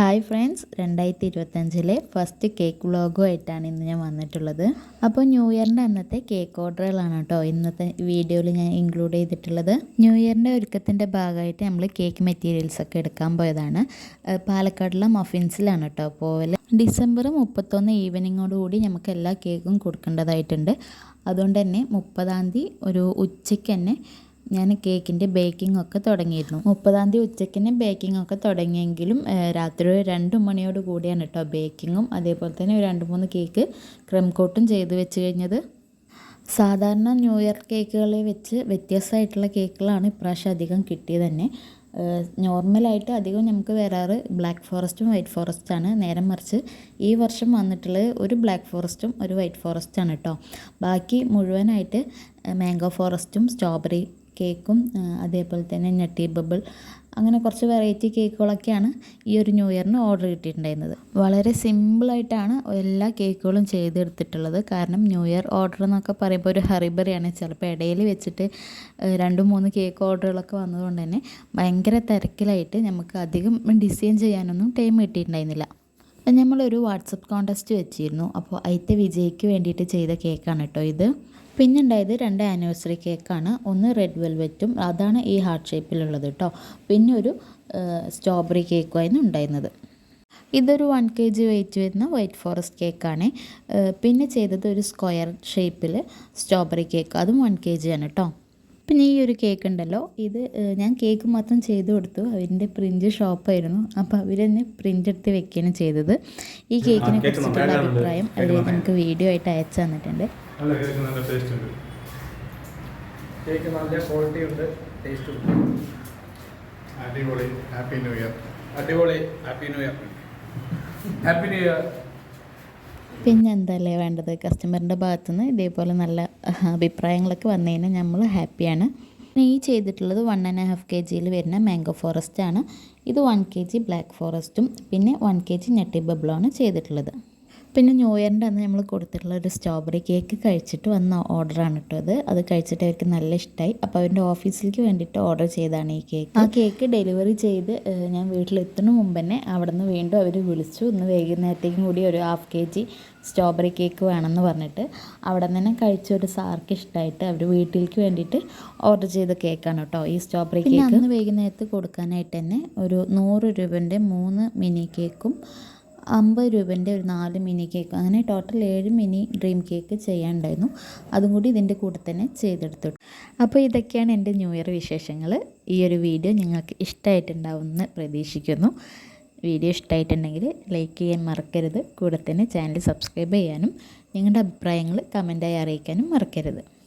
Hi friends രണ്ടായിരത്തി ഇരുപത്തഞ്ചിലെ first cake വ്ളോഗുമായിട്ടാണ് ഇന്ന് ഞാൻ വന്നിട്ടുള്ളത്. അപ്പോൾ ന്യൂ ഇയറിന്റെ അന്നത്തെ കേക്ക് ഓർഡറുകളാണ് കേട്ടോ ഇന്നത്തെ വീഡിയോയിൽ ഞാൻ ഇൻക്ലൂഡ് ചെയ്തിട്ടുള്ളത്. ന്യൂ ഇയറിന്റെ ഒരുക്കത്തിന്റെ ഭാഗമായിട്ട് നമ്മൾ കേക്ക് മെറ്റീരിയൽസ് ഒക്കെ എടുക്കാൻ പോയതാണ്. പാലക്കാടുള്ള മഫിൻസിലാണ് കേട്ടോ. പോവൽ ഡിസംബർ മുപ്പത്തൊന്ന് ഈവനിങ്ങോടുകൂടി നമുക്ക് എല്ലാ കേക്കും കൊടുക്കേണ്ടതായിട്ടുണ്ട്. അതുകൊണ്ട് തന്നെ മുപ്പതാം തീയതി ഒരു ഉച്ചയ്ക്ക് തന്നെ ഞാൻ കേക്കിന്റെ ബേക്കിംഗ് ഒക്കെ തുടങ്ങിയിരുന്നു. മുപ്പതാം തീയതി ഉച്ചയ്ക്ക് തന്നെ ബേക്കിംഗ് ഒക്കെ തുടങ്ങിയെങ്കിലും രാത്രി ഒരു രണ്ട് മണിയോട് കൂടിയാണ് കേട്ടോ ബേക്കിങ്ങും അതേപോലെ തന്നെ ഒരു രണ്ട് മൂന്ന് കേക്ക് ക്രം കോട്ടും ചെയ്ത് വെച്ച് കഴിഞ്ഞത്. സാധാരണ ന്യൂ ഇയർ കേക്കുകളെ വെച്ച് വ്യത്യസ്തമായിട്ടുള്ള കേക്കുകളാണ് ഇപ്രാവശ്യം അധികം കിട്ടിയത് തന്നെ. നോർമലായിട്ട് അധികം നമുക്ക് വരാറ് ബ്ലാക്ക് ഫോറസ്റ്റും വൈറ്റ് ഫോറസ്റ്റാണ് നേരം മറിച്ച് ഈ വർഷം വന്നിട്ടുള്ളത് ഒരു ബ്ലാക്ക് ഫോറസ്റ്റും ഒരു വൈറ്റ് ഫോറസ്റ്റാണ് കേട്ടോ ബാക്കി മുഴുവനായിട്ട് മാംഗോ ഫോറസ്റ്റും സ്ട്രോബെറി കേക്കും അതേപോലെ തന്നെ നട്ടി ബബിൾ അങ്ങനെ കുറച്ച് വെറൈറ്റി കേക്കുകളൊക്കെയാണ് ഈ ഒരു ന്യൂ ഇയറിന് ഓർഡർ കിട്ടിയിട്ടുണ്ടായിരുന്നത്. വളരെ സിമ്പിളായിട്ടാണ് എല്ലാ കേക്കുകളും ചെയ്തെടുത്തിട്ടുള്ളത്. കാരണം ന്യൂ ഇയർ ഓർഡർ എന്നൊക്കെ പറയുമ്പോൾ ഒരു ഹറിബറിയാണ്. ചിലപ്പോൾ ഇടയിൽ വെച്ചിട്ട് രണ്ടും മൂന്ന് കേക്ക് ഓർഡറുകളൊക്കെ വന്നതുകൊണ്ട് തന്നെ ഭയങ്കര തിരക്കിലായിട്ട് നമുക്ക് അധികം ഡിസൈൻ ചെയ്യാനൊന്നും ടൈം കിട്ടിയിട്ടുണ്ടായിരുന്നില്ല. അപ്പം നമ്മളൊരു വാട്സപ്പ് കോൺടെസ്റ്റ് വെച്ചിരുന്നു. അപ്പോൾ അയിത്തെ വിജയിക്ക് വേണ്ടിയിട്ട് ചെയ്ത കേക്കാണ് കേട്ടോ ഇത്. പിന്നെ ഉണ്ടായത് രണ്ട് ആനിവേഴ്സറി കേക്കാണ് ഒന്ന് റെഡ് വെൽവെറ്റും അതാണ് ഈ ഹാർട്ട് ഷേപ്പിലുള്ളത് കേട്ടോ പിന്നെ ഒരു സ്ട്രോബെറി കേക്കുമായിരുന്നു ഉണ്ടായിരുന്നത്. ഇതൊരു വൺ കെ ജി വെയിറ്റ് വരുന്ന വൈറ്റ് ഫോറസ്റ്റ് കേക്കാണ് പിന്നെ ചെയ്തത് ഒരു സ്ക്വയർ ഷേപ്പിൽ സ്ട്രോബെറി കേക്ക് അതും വൺ കെ ജി ആണ് കേട്ടോ പിന്നെ ഈ ഒരു കേക്ക് ഉണ്ടല്ലോ ഇത് ഞാൻ കേക്ക് മാത്രം ചെയ്ത് കൊടുത്തു. അവരിന്റെ പ്രിന്റ് ഷോപ്പായിരുന്നു അപ്പോൾ അവർ തന്നെ പ്രിന്റ് എടുത്ത് വെക്കുകയാണ് ചെയ്തത്. ഈ കേക്കിനെ കുറിച്ചിട്ടുള്ള അഭിപ്രായം അവർ നമുക്ക് വീഡിയോ ആയിട്ട് അയച്ചു തന്നിട്ടുണ്ട്. നല്ല കേക്ക് നല്ല ടേസ്റ്റ് ഉണ്ട്. കേക്ക് നല്ല ക്വാളിറ്റി ഉണ്ട് ടേസ്റ്റ് ഉണ്ട്. അടിപൊളി. ഹാപ്പി ന്യൂ ഇയർ അടിപൊളി. Happy new year happy new year പിന്നെ എന്തല്ലേ വേണ്ടത്? കസ്റ്റമറിന്റെ ഭാഗത്തുനിന്ന് ഇതേപോലെ നല്ല അഭിപ്രായങ്ങളൊക്കെ വന്നു കഴിഞ്ഞാൽ നമ്മൾ ഹാപ്പിയാണ് ഈ ചെയ്തിട്ടുള്ളത് വൺ ആൻഡ് ഹാഫ് കെ ജിയിൽ വരുന്ന മാംഗോ ഫോറസ്റ്റ് ആണ്. ഇത് വൺ കെ ജി ബ്ലാക്ക് ഫോറസ്റ്റും പിന്നെ വൺ കെ ജി നെട്ടി ആണ് ചെയ്തിട്ടുള്ളത്. പിന്നെ ന്യൂ ഇയറിന്റെ അന്ന് നമ്മൾ കൊടുത്തിട്ടുള്ള ഒരു സ്ട്രോബെറി കേക്ക് കഴിച്ചിട്ട് വന്ന ഓർഡറാണ് കേട്ടോ അത് അത് കഴിച്ചിട്ട് അവർക്ക് നല്ല ഇഷ്ടമായി അപ്പോൾ അവരുടെ ഓഫീസിലേക്ക് വേണ്ടിയിട്ട് ഓർഡർ ചെയ്താണ് ഈ കേക്ക് ആ കേക്ക് ഡെലിവറി ചെയ്ത് ഞാൻ വീട്ടിലെത്തുന്ന മുമ്പ് തന്നെ അവിടെ നിന്ന് വീണ്ടും അവർ വിളിച്ചു. ഇന്ന് വൈകുന്നേരത്തേക്കും കൂടി ഒരു half K G strawberry cake വേണമെന്ന് പറഞ്ഞിട്ട് അവിടെ നിന്ന് തന്നെ കഴിച്ച ഒരു സാർക്ക് ഇഷ്ടമായിട്ട് അവർ വീട്ടിലേക്ക് വേണ്ടിയിട്ട് ഓർഡർ ചെയ്ത കേക്കാണ് കേട്ടോ ഈ സ്ട്രോബെറി കേക്ക് അന്ന് വൈകുന്നേരത്ത് കൊടുക്കാനായിട്ട് തന്നെ ഒരു നൂറ് രൂപന്റെ മൂന്ന് മിനി കേക്കും അമ്പത് രൂപേന്റെ ഒരു നാല് മിനി കേക്ക് അങ്ങനെ ടോട്ടൽ ഏഴ് മിനി ഡ്രീം കേക്ക് ചെയ്യാനുണ്ടായിരുന്നു. അതും കൂടി ഇതിന്റെ കൂടെ തന്നെ ചെയ്തെടുത്തു. അപ്പോൾ ഇതൊക്കെയാണ് എന്റെ ന്യൂ ഇയർ വിശേഷങ്ങൾ. ഈ ഒരു വീഡിയോ നിങ്ങൾക്ക് ഇഷ്ടമായിട്ടുണ്ടാവുമെന്ന് പ്രതീക്ഷിക്കുന്നു. വീഡിയോ ഇഷ്ടമായിട്ടുണ്ടെങ്കിൽ ലൈക്ക് ചെയ്യാൻ മറക്കരുത്. കൂടെ തന്നെ ചാനൽ സബ്സ്ക്രൈബ് ചെയ്യാനും നിങ്ങളുടെ അഭിപ്രായങ്ങൾ കമന്റായി അറിയിക്കാനും മറക്കരുത്.